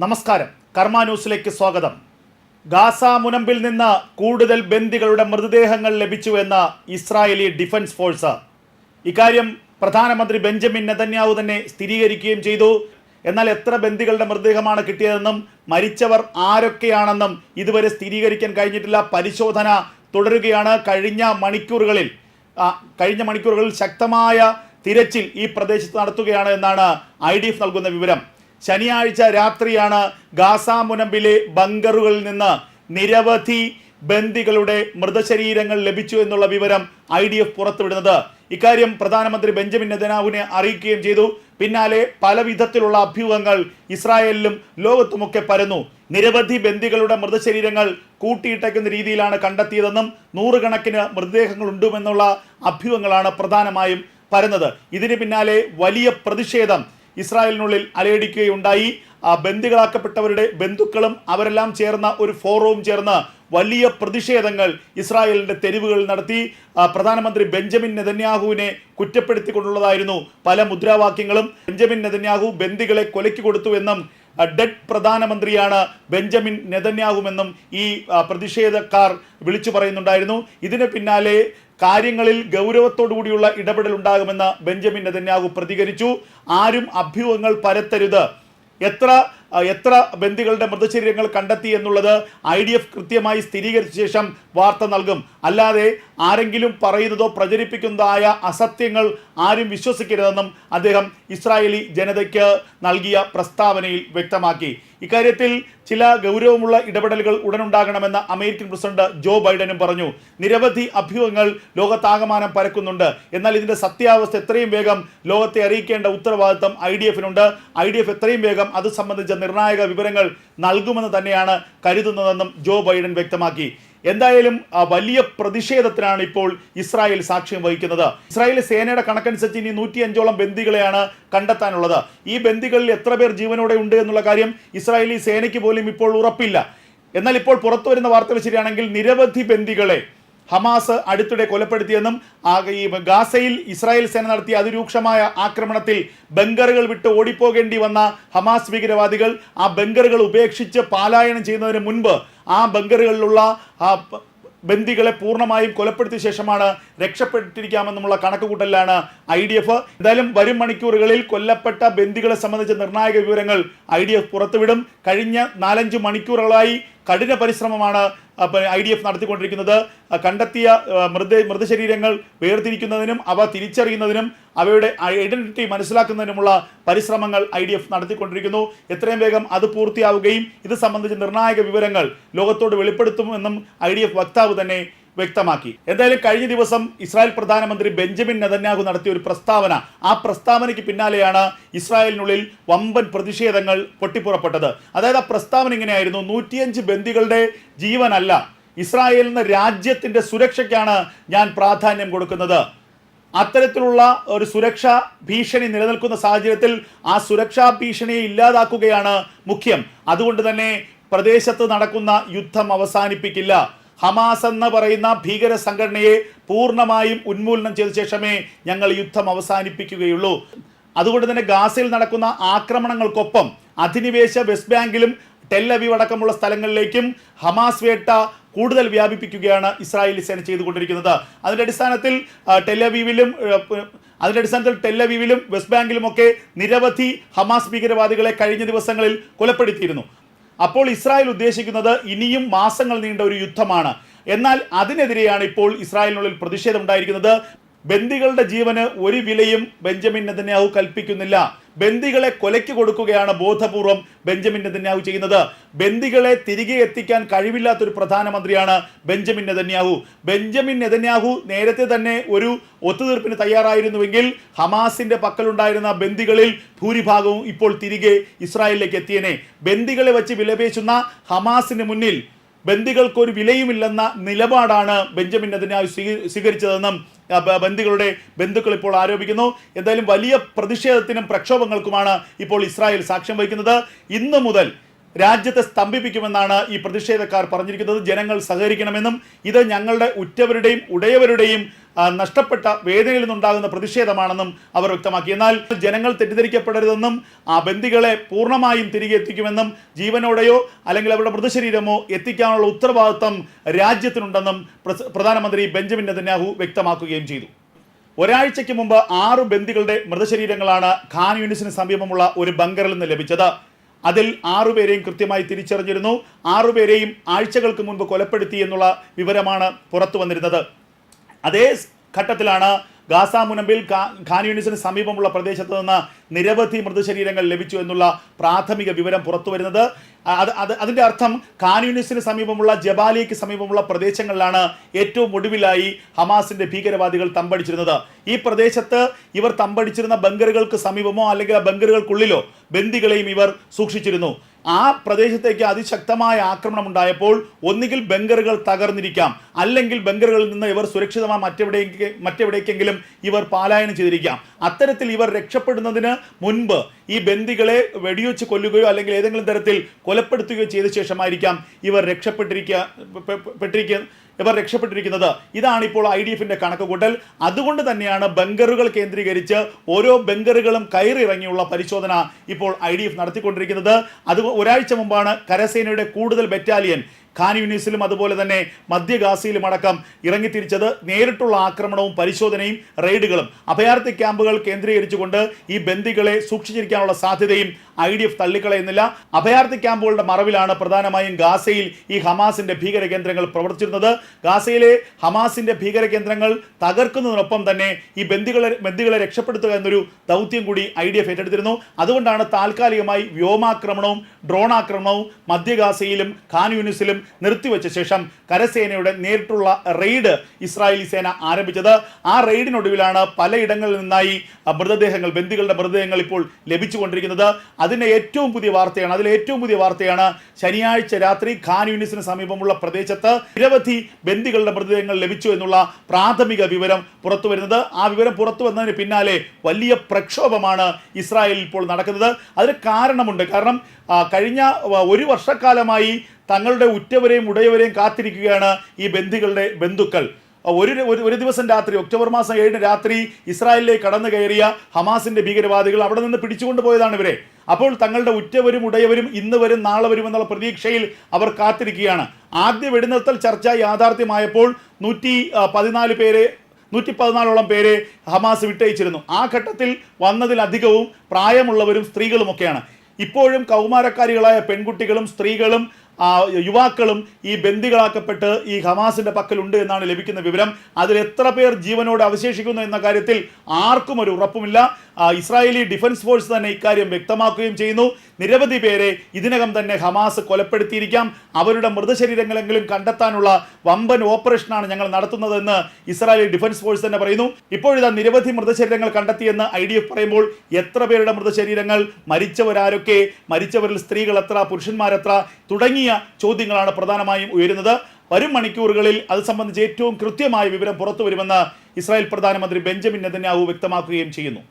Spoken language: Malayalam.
നമസ്കാരം. കർമ്മ ന്യൂസിലേക്ക് സ്വാഗതം. ഗാസ മുനമ്പിൽ നിന്ന് കൂടുതൽ ബന്ദികളുടെ മൃതദേഹങ്ങൾ ലഭിച്ചുവെന്ന ഇസ്രായേലി ഡിഫൻസ് ഫോഴ്സ്. ഇക്കാര്യം പ്രധാനമന്ത്രി ബെഞ്ചമിൻ നെതന്യാഹു തന്നെ സ്ഥിരീകരിക്കുകയും ചെയ്തു. എന്നാൽ എത്ര ബന്ദികളുടെ മൃതദേഹമാണ് കിട്ടിയതെന്നും മരിച്ചവർ ആരൊക്കെയാണെന്നും ഇതുവരെ സ്ഥിരീകരിക്കാൻ കഴിഞ്ഞിട്ടില്ല. പരിശോധന തുടരുകയാണ് കഴിഞ്ഞ മണിക്കൂറുകളിൽ. കഴിഞ്ഞ മണിക്കൂറുകളിൽ ശക്തമായ തിരച്ചിൽ ഈ പ്രദേശത്ത് നടത്തുകയാണ് എന്നാണ് ഐ ഡി എഫ് നൽകുന്ന വിവരം. ശനിയാഴ്ച രാത്രിയാണ് ഗാസ മുനമ്പിലെ ബങ്കറുകളിൽ നിന്ന് നിരവധി ബന്ദികളുടെ മൃതശരീരങ്ങൾ ലഭിച്ചു എന്നുള്ള വിവരം ഐ ഡി എഫ് പുറത്തുവിടുന്നത്. ഇക്കാര്യം പ്രധാനമന്ത്രി ബെഞ്ചമിൻ നെതനാവിനെ അറിയിക്കുകയും ചെയ്തു. പിന്നാലെ പല വിധത്തിലുള്ള അഭ്യൂഹങ്ങൾ ഇസ്രായേലിലും ലോകത്തുമൊക്കെ പരന്നു. നിരവധി ബന്ദികളുടെ മൃതശരീരങ്ങൾ കൂട്ടിയിട്ടയ്ക്കുന്ന രീതിയിലാണ് കണ്ടെത്തിയതെന്നും നൂറുകണക്കിന് മൃതദേഹങ്ങൾ ഉണ്ടുമെന്നുള്ള അഭ്യൂഹങ്ങളാണ് പ്രധാനമായും പരന്നത്. ഇതിന് പിന്നാലെ വലിയ പ്രതിഷേധം ഇസ്രായേലിനുള്ളിൽ അലയടിക്കുകയുണ്ടായി. ബന്ദികളാക്കപ്പെട്ടവരുടെ ബന്ധുക്കളും അവരെല്ലാം ചേർന്ന ഒരു ഫോറവും ചേർന്ന് വലിയ പ്രതിഷേധങ്ങൾ ഇസ്രായേലിന്റെ തെരുവുകളിൽ നടത്തി. പ്രധാനമന്ത്രി ബെഞ്ചമിൻ നെതന്യാഹുവിനെ കുറ്റപ്പെടുത്തിക്കൊണ്ടുള്ളതായിരുന്നു പല മുദ്രാവാക്യങ്ങളും. ബെഞ്ചമിൻ നെതന്യാഹു ബന്ദികളെ കൊലയ്ക്ക് കൊടുത്തുവെന്നും ഡെഡ് പ്രധാനമന്ത്രിയാണ് ബെഞ്ചമിൻ നെതന്യാഹുമെന്നും ഈ പ്രതിഷേധക്കാർ വിളിച്ചു പറയുന്നുണ്ടായിരുന്നു. ഇതിന് പിന്നാലെ കാര്യങ്ങളിൽ ഗൗരവത്തോടുകൂടിയുള്ള ഇടപെടൽ ഉണ്ടാകുമെന്ന് ബെഞ്ചമിൻ നെതന്യാഹു പ്രതികരിച്ചു. ആരും അഭ്യൂഹങ്ങൾ പരത്തരുത്. എത്ര എത്ര ബന്ദികളുടെ മൃതശരീരങ്ങൾ കണ്ടെത്തി എന്നുള്ളത് ഐ ഡി എഫ് കൃത്യമായി സ്ഥിരീകരിച്ച ശേഷം വാർത്ത നൽകും. അല്ലാതെ ആരെങ്കിലും പറയുന്നതോ പ്രചരിപ്പിക്കുന്നതായ അസത്യങ്ങൾ ആരും വിശ്വസിക്കരുതെന്നും അദ്ദേഹം ഇസ്രായേലി ജനതയ്ക്ക് നൽകിയ പ്രസ്താവനയിൽ വ്യക്തമാക്കി. ഇക്കാര്യത്തിൽ ചില ഗൗരവമുള്ള ഇടപെടലുകൾ ഉടനുണ്ടാകണമെന്ന് അമേരിക്കൻ പ്രസിഡന്റ് ജോ ബൈഡനും പറഞ്ഞു. നിരവധി അഭ്യൂഹങ്ങൾ ലോകത്താകമാനം പരക്കുന്നുണ്ട്. എന്നാൽ ഇതിന്റെ സത്യാവസ്ഥ എത്രയും വേഗം ലോകത്തെ അറിയിക്കേണ്ട ഉത്തരവാദിത്തം ഐ ഡി എഫിനുണ്ട് ഐ ഡി എഫ് എത്രയും വേഗം അത് സംബന്ധിച്ച നിർണായക വിവരങ്ങൾ നൽകുമെന്ന് തന്നെയാണ് കരുതുന്നതെന്നും ജോ ബൈഡൻ വ്യക്തമാക്കി. എന്തായാലും ആ, വലിയ പ്രതിഷേധത്തിനാണ് ഇപ്പോൾ ഇസ്രായേൽ സാക്ഷ്യം വഹിക്കുന്നത്. ഇസ്രായേൽ സേനയുടെ കണക്കനുസരിച്ച് ഇനി നൂറ്റി അഞ്ചോളം ബന്ദികളെയാണ് കണ്ടെത്താനുള്ളത്. ഈ ബന്ദികളിൽ എത്ര പേർ ജീവനോടെ ഉണ്ട് എന്നുള്ള കാര്യം ഇസ്രായേലി സേനയ്ക്ക് പോലും ഇപ്പോൾ ഉറപ്പില്ല. എന്നാൽ ഇപ്പോൾ പുറത്തു വരുന്ന വാർത്തകൾ ശരിയാണെങ്കിൽ നിരവധി ബന്ദികളെ ഹമാസ് അടുത്തിടെ കൊലപ്പെടുത്തിയെന്നും ഈ ഗാസയിൽ ഇസ്രായേൽ സേന നടത്തിയ അതിരൂക്ഷമായ ആക്രമണത്തിൽ ബങ്കറുകൾ വിട്ട് ഓടിപ്പോകേണ്ടി വന്ന ഹമാസ് ഭീകരവാദികൾ ആ ബങ്കറുകൾ ഉപേക്ഷിച്ച് പാലായനം ചെയ്യുന്നതിന് മുൻപ് ആ ബങ്കറുകളിലുള്ള ആ ബന്ദികളെ പൂർണമായും കൊലപ്പെടുത്തിയ ശേഷമാണ് രക്ഷപ്പെട്ടിരിക്കാമെന്നുള്ള കണക്കുകൂട്ടലിലാണ് ഐ ഡി എഫ്. എന്തായാലും വരും മണിക്കൂറുകളിൽ കൊല്ലപ്പെട്ട ബന്ദികളെ സംബന്ധിച്ച നിർണായക വിവരങ്ങൾ ഐ ഡി എഫ് പുറത്തുവിടും. കഴിഞ്ഞ നാലഞ്ച് മണിക്കൂറുകളായി കഠിന പരിശ്രമമാണ് ഐ ഡി എഫ് നടത്തിക്കൊണ്ടിരിക്കുന്നത് കണ്ടെത്തിയ മൃത മൃതശരീരങ്ങൾ വേർതിരിക്കുന്നതിനും അവ തിരിച്ചറിയുന്നതിനും അവയുടെ ഐഡന്റിറ്റി മനസ്സിലാക്കുന്നതിനുമുള്ള പരിശ്രമങ്ങൾ ഐ ഡി എഫ് നടത്തിക്കൊണ്ടിരിക്കുന്നു. എത്രയും വേഗം അത് പൂർത്തിയാവുകയും ഇത് സംബന്ധിച്ച് നിർണായക വിവരങ്ങൾ ലോകത്തോട് വെളിപ്പെടുത്തുമെന്നും ഐ ഡി എഫ് വക്താവ് തന്നെ വ്യക്തമാക്കി. എന്തായാലും കഴിഞ്ഞ ദിവസം ഇസ്രായേൽ പ്രധാനമന്ത്രി ബെഞ്ചമിൻ നെതന്യാഹു നടത്തിയ ഒരു പ്രസ്താവന ആ പ്രസ്താവനയ്ക്ക് പിന്നാലെയാണ് ഇസ്രായേലിനുള്ളിൽ വമ്പൻ പ്രതിഷേധങ്ങൾ പൊട്ടിപ്പുറപ്പെട്ടത്. അതായത് ആ പ്രസ്താവന ഇങ്ങനെയായിരുന്നു നൂറ്റിയഞ്ച് ബന്ദികളുടെ ജീവനല്ല ഇസ്രായേൽ എന്ന രാജ്യത്തിന്റെ സുരക്ഷയ്ക്കാണ് ഞാൻ പ്രാധാന്യം കൊടുക്കുന്നത്. അത്തരത്തിലുള്ള ഒരു സുരക്ഷാ ഭീഷണി നിലനിൽക്കുന്ന സാഹചര്യത്തിൽ ആ സുരക്ഷാ ഭീഷണിയെ ഇല്ലാതാക്കുകയാണ് മുഖ്യം. അതുകൊണ്ട് തന്നെ പ്രദേശത്ത് നടക്കുന്ന യുദ്ധം അവസാനിപ്പിക്കില്ല. ഹമാസ് എന്ന് പറയുന്ന ഭീകര സംഘടനയെ പൂർണമായും ഉന്മൂലനം ചെയ്ത ശേഷമേ ഞങ്ങൾ യുദ്ധം അവസാനിപ്പിക്കുകയുള്ളൂ. അതുകൊണ്ട് തന്നെ ഗാസയിൽ നടക്കുന്ന ആക്രമണങ്ങൾക്കൊപ്പം അധിനിവേശ വെസ്റ്റ് ബാങ്കിലും ടെല്ലവീവ് അടക്കമുള്ള സ്ഥലങ്ങളിലേക്കും ഹമാസ് വേട്ട കൂടുതൽ വ്യാപിപ്പിക്കുകയാണ് ഇസ്രായേലി സേന ചെയ്തുകൊണ്ടിരിക്കുന്നത്. അതിന്റെ അടിസ്ഥാനത്തിൽ ടെല്ലവീവിലും അതിന്റെ അടിസ്ഥാനത്തിൽ ടെല്ലവീവിലും വെസ്റ്റ് ബാങ്കിലും ഒക്കെ നിരവധി ഹമാസ് ഭീകരവാദികളെ കഴിഞ്ഞ ദിവസങ്ങളിൽ കൊലപ്പെടുത്തിയിരുന്നു. അപ്പോൾ ഇസ്രായേൽ ഉദ്ദേശിക്കുന്നത് ഇനിയും മാസങ്ങൾ നീണ്ട ഒരു യുദ്ധമാണ്. എന്നാൽ അതിനെതിരെയാണ് ഇപ്പോൾ ഇസ്രായേലിനുള്ളിൽ പ്രതിഷേധം ഉണ്ടായിരിക്കുന്നത്. ബന്ദികളുടെ ജീവന് ഒരു വിലയും ബെഞ്ചമിൻ നെതന്യാഹു കൽപ്പിക്കുന്നില്ല. ബന്ദികളെ കൊലയ്ക്ക് കൊടുക്കുകയാണ് ബോധപൂർവം ബെഞ്ചമിൻ നെതന്യാഹു ചെയ്യുന്നത്. ബന്ദികളെ തിരികെ എത്തിക്കാൻ കഴിവില്ലാത്ത ഒരു പ്രധാനമന്ത്രിയാണ് ബെഞ്ചമിൻ നെതന്യാഹു. ബെഞ്ചമിൻ നെതന്യാഹു നേരത്തെ തന്നെ ഒരു ഒത്തുതീർപ്പിന് തയ്യാറായിരുന്നുവെങ്കിൽ ഹമാസിന്റെ പക്കലുണ്ടായിരുന്ന ബന്ദികളിൽ ഭൂരിഭാഗവും ഇപ്പോൾ തിരികെ ഇസ്രായേലിലേക്ക് എത്തിയനെ. ബന്ദികളെ വെച്ച് വിലപേശുന്ന ഹമാസിന് മുന്നിൽ ബന്ദികൾക്ക് ഒരു വിലയുമില്ലെന്ന നിലപാടാണ് ബെഞ്ചമിൻ അതിനായി സ്വീകരി സ്വീകരിച്ചതെന്നും ബന്ദികളുടെ ബന്ധുക്കൾ ഇപ്പോൾ ആരോപിക്കുന്നു. എന്തായാലും വലിയ പ്രതിഷേധത്തിനും പ്രക്ഷോഭങ്ങൾക്കുമാണ് ഇപ്പോൾ ഇസ്രായേൽ സാക്ഷ്യം വഹിക്കുന്നത്. ഇന്നു മുതൽ രാജ്യത്തെ സ്തംഭിപ്പിക്കുമെന്നാണ് ഈ പ്രതിഷേധക്കാർ പറഞ്ഞിരിക്കുന്നത്. ജനങ്ങൾ സഹകരിക്കണമെന്നും ഇത് ഞങ്ങളുടെ ഉറ്റവരുടെയും ഉടയവരുടെയും നഷ്ടപ്പെട്ട വേദനയിൽ നിന്നുണ്ടാകുന്ന പ്രതിഷേധമാണെന്നും അവർ വ്യക്തമാക്കി. എന്നാൽ ജനങ്ങൾ തെറ്റിദ്ധരിക്കപ്പെടരുതെന്നും ആ ബന്ദികളെ പൂർണമായും തിരികെ എത്തിക്കുമെന്നും ജീവനോടെയോ അല്ലെങ്കിൽ അവരുടെ മൃതശരീരമോ എത്തിക്കാനുള്ള ഉത്തരവാദിത്തം രാജ്യത്തിനുണ്ടെന്നും പ്രധാനമന്ത്രി ബെഞ്ചമിൻ നെതന്യാഹു വ്യക്തമാക്കുകയും ചെയ്തു. ഒരാഴ്ചയ്ക്ക് മുമ്പ് ആറ് ബന്ദികളുടെ മൃതശരീരങ്ങളാണ് ഖാൻ യൂണിസിന് സമീപമുള്ള ഒരു ബങ്കറിൽ നിന്ന് ലഭിച്ചത്. അതിൽ ആറുപേരെയും കൃത്യമായി തിരിച്ചറിഞ്ഞിരുന്നു. ആറുപേരെയും ആഴ്ചകൾക്ക് മുൻപ് കൊലപ്പെടുത്തി എന്നുള്ള വിവരമാണ് പുറത്തു വന്നിരുന്നത്. അതേ ഘട്ടത്തിലാണ് ഗാസ മുനമ്പിൽ ഖാൻ യൂണിസിന് സമീപമുള്ള പ്രദേശത്ത് നിന്ന് നിരവധി മൃതശരീരങ്ങൾ ലഭിച്ചു എന്നുള്ള പ്രാഥമിക വിവരം പുറത്തു വരുന്നത് അത് അത് അതിന്റെ അർത്ഥം ഖാൻ യൂണിസിന് സമീപമുള്ള ജബാലിക്ക് സമീപമുള്ള പ്രദേശങ്ങളിലാണ് ഏറ്റവും ഒടുവിലായി ഹമാസിന്റെ ഭീകരവാദികൾ തമ്പടിച്ചിരുന്നത്. ഈ പ്രദേശത്ത് ഇവർ തമ്പടിച്ചിരുന്ന ബങ്കറുകൾക്ക് സമീപമോ അല്ലെങ്കിൽ ആ ബങ്കറുകൾക്കുള്ളിലോ ബന്ദികളെയും ഇവർ സൂക്ഷിച്ചിരുന്നു. ആ പ്രദേശത്തേക്ക് അതിശക്തമായ ആക്രമണം ഉണ്ടായപ്പോൾ ഒന്നുകിൽ ബങ്കറുകൾ തകർന്നിരിക്കാം അല്ലെങ്കിൽ ബങ്കറുകളിൽ നിന്ന് ഇവർ സുരക്ഷിതമായി മറ്റെവിടേക്ക് മറ്റെവിടേക്കെങ്കിലും ഇവർ പാലായനം ചെയ്തിരിക്കാം. അത്തരത്തിൽ ഇവർ രക്ഷപ്പെടുന്നതിന് മുൻപ് ഈ ബന്ദികളെ വെടിവെച്ച് കൊല്ലുകയോ അല്ലെങ്കിൽ ഏതെങ്കിലും തരത്തിൽ കൊലപ്പെടുത്തുകയോ ചെയ്ത ശേഷമായിരിക്കാം ഇവർ രക്ഷപ്പെട്ടിരിക്കുക പെട്ടിരിക്കുക ഇവർ രക്ഷപ്പെട്ടിരിക്കുന്നത്. ഇതാണ് ഇപ്പോൾ ഐ ഡി എഫിന്റെ കണക്കുകൂട്ടൽ. അതുകൊണ്ട് തന്നെയാണ് ബങ്കറുകൾ കേന്ദ്രീകരിച്ച് ഓരോ ബങ്കറുകളും കയറിറങ്ങിയുള്ള പരിശോധന ഇപ്പോൾ ഐ ഡി എഫ് നടത്തിക്കൊണ്ടിരിക്കുന്നത്. അത് ഒരാഴ്ച മുമ്പാണ് കരസേനയുടെ കൂടുതൽ ബറ്റാലിയൻ ഖാൻ യൂണിസിലും അതുപോലെ തന്നെ മധ്യഗാസിയിലും അടക്കം ഇറങ്ങിത്തിരിച്ചത് നേരിട്ടുള്ള ആക്രമണവും പരിശോധനയും റെയ്ഡുകളും അഭയാർത്ഥി ക്യാമ്പുകൾ കേന്ദ്രീകരിച്ചുകൊണ്ട് ഈ ബന്ദികളെ സൂക്ഷിച്ചിരിക്കാനുള്ള സാധ്യതയും ഐ ഡി എഫ് തള്ളിക്കളയുന്നില്ല. അഭയാർത്ഥി ക്യാമ്പുകളുടെ മറവിലാണ് പ്രധാനമായും ഗാസയിൽ ഈ ഹമാസിന്റെ ഭീകര കേന്ദ്രങ്ങൾ പ്രവർത്തിച്ചിരുന്നത്. ഗാസയിലെ ഹമാസിന്റെ ഭീകര കേന്ദ്രങ്ങൾ തകർക്കുന്നതിനൊപ്പം തന്നെ ഈ ബന്ദികളെ ബന്ദികളെ രക്ഷപ്പെടുത്തുക എന്നൊരു ദൗത്യം കൂടി ഐ ഡി എഫ് ഏറ്റെടുത്തിരുന്നു. അതുകൊണ്ടാണ് താൽക്കാലികമായി വ്യോമാക്രമണവും ഡ്രോൺ ആക്രമണവും മധ്യ ഗാസയിലും ഖാൻ യൂണിസിലും നിർത്തിവെച്ച ശേഷം കരസേനയുടെ നേരിട്ടുള്ള റെയ്ഡ് ഇസ്രായേലി സേന ആരംഭിച്ചത്. ആ റെയ്ഡിനൊടുവിലാണ് പലയിടങ്ങളിൽ നിന്നായി മൃതദേഹങ്ങൾ ബന്ദികളുടെ മൃതദേഹങ്ങൾ ഇപ്പോൾ ലഭിച്ചുകൊണ്ടിരിക്കുന്നത്. അതിന്റെ ഏറ്റവും പുതിയ വാർത്തയാണ് അതിൽ ഏറ്റവും പുതിയ വാർത്തയാണ് ശനിയാഴ്ച രാത്രി ഖാൻ യൂണിസിന് സമീപമുള്ള പ്രദേശത്ത് നിരവധി ബന്ദികളുടെ മൃതദേഹങ്ങൾ ലഭിച്ചു എന്നുള്ള പ്രാഥമിക വിവരം പുറത്തു വരുന്നത്. ആ വിവരം പുറത്തു വന്നതിന് പിന്നാലെ വലിയ പ്രക്ഷോഭമാണ് ഇസ്രായേലിൽ ഇപ്പോൾ നടക്കുന്നത്. അതിന് കാരണമുണ്ട്. കാരണം കഴിഞ്ഞ ഒരു വർഷക്കാലമായി തങ്ങളുടെ ഉറ്റവരെയും ഉടയവരെയും കാത്തിരിക്കുകയാണ് ഈ ബന്ദികളുടെ ബന്ധുക്കൾ. ഒരു ഒരു- ദിവസം രാത്രി ഒക്ടോബർ മാസം ഏഴിന് രാത്രി ഇസ്രായേലിലേക്ക് കടന്നു കയറിയ ഹമാസിന്റെ ഭീകരവാദികൾ അവിടെ നിന്ന് പിടിച്ചുകൊണ്ട് പോയതാണ് ഇവരെ. അപ്പോൾ തങ്ങളുടെ ഉറ്റവരും ഉടയവരും ഇന്ന് വരും നാളെ വരും എന്നുള്ള പ്രതീക്ഷയിൽ അവർ കാത്തിരിക്കുകയാണ്. ആദ്യ വെടിനിർത്തൽ ചർച്ച യാഥാർത്ഥ്യമായപ്പോൾ നൂറ്റി പതിനാല് പേരെ നൂറ്റി പതിനാലോളം പേരെ ഹമാസ് വിട്ടയച്ചിരുന്നു. ആ ഘട്ടത്തിൽ വന്നതിലധികവും പ്രായമുള്ളവരും സ്ത്രീകളുമൊക്കെയാണ്. ഇപ്പോഴും കൗമാരക്കാരികളായ പെൺകുട്ടികളും സ്ത്രീകളും യുവാക്കളും ഈ ബന്ദികളാക്കപ്പെട്ട് ഈ ഹമാസിന്റെ പക്കലുണ്ട് എന്നാണ് ലഭിക്കുന്ന വിവരം. അതിൽ എത്ര പേർ ജീവനോട് അവശേഷിക്കുന്നു എന്ന കാര്യത്തിൽ ആർക്കും ഒരു ഉറപ്പുമില്ല. ഇസ്രായേലി ഡിഫൻസ് ഫോഴ്സ് തന്നെ ഇക്കാര്യം വ്യക്തമാക്കുകയും ചെയ്യുന്നു. നിരവധി പേരെ ഇതിനകം തന്നെ ഹമാസ് കൊലപ്പെടുത്തിയിരിക്കാം. അവരുടെ മൃതശരീരങ്ങളെങ്കിലും കണ്ടെത്താനുള്ള വമ്പൻ ഓപ്പറേഷനാണ് ഞങ്ങൾ നടത്തുന്നതെന്ന് ഇസ്രായേലി ഡിഫൻസ് ഫോഴ്സ് തന്നെ പറയുന്നു. ഇപ്പോഴിതാ നിരവധി മൃതശരീരങ്ങൾ കണ്ടെത്തിയെന്ന് ഐ ഡി എഫ് പറയുമ്പോൾ എത്ര പേരുടെ മൃതശരീരങ്ങൾ മരിച്ചവരാരൊക്കെ മരിച്ചവരിൽ സ്ത്രീകൾ എത്ര പുരുഷന്മാരെത്ര തുടങ്ങിയ ചോദ്യങ്ങളാണ് പ്രധാനമായും ഉയരുന്നത്. വരും മണിക്കൂറുകളിൽ അത് സംബന്ധിച്ച് ഏറ്റവും കൃത്യമായ വിവരം പുറത്തു വരുമെന്ന് ഇസ്രായേൽ പ്രധാനമന്ത്രി ബെഞ്ചമിൻ നെതന്യാഹു വ്യക്തമാക്കുകയും ചെയ്യുന്നു.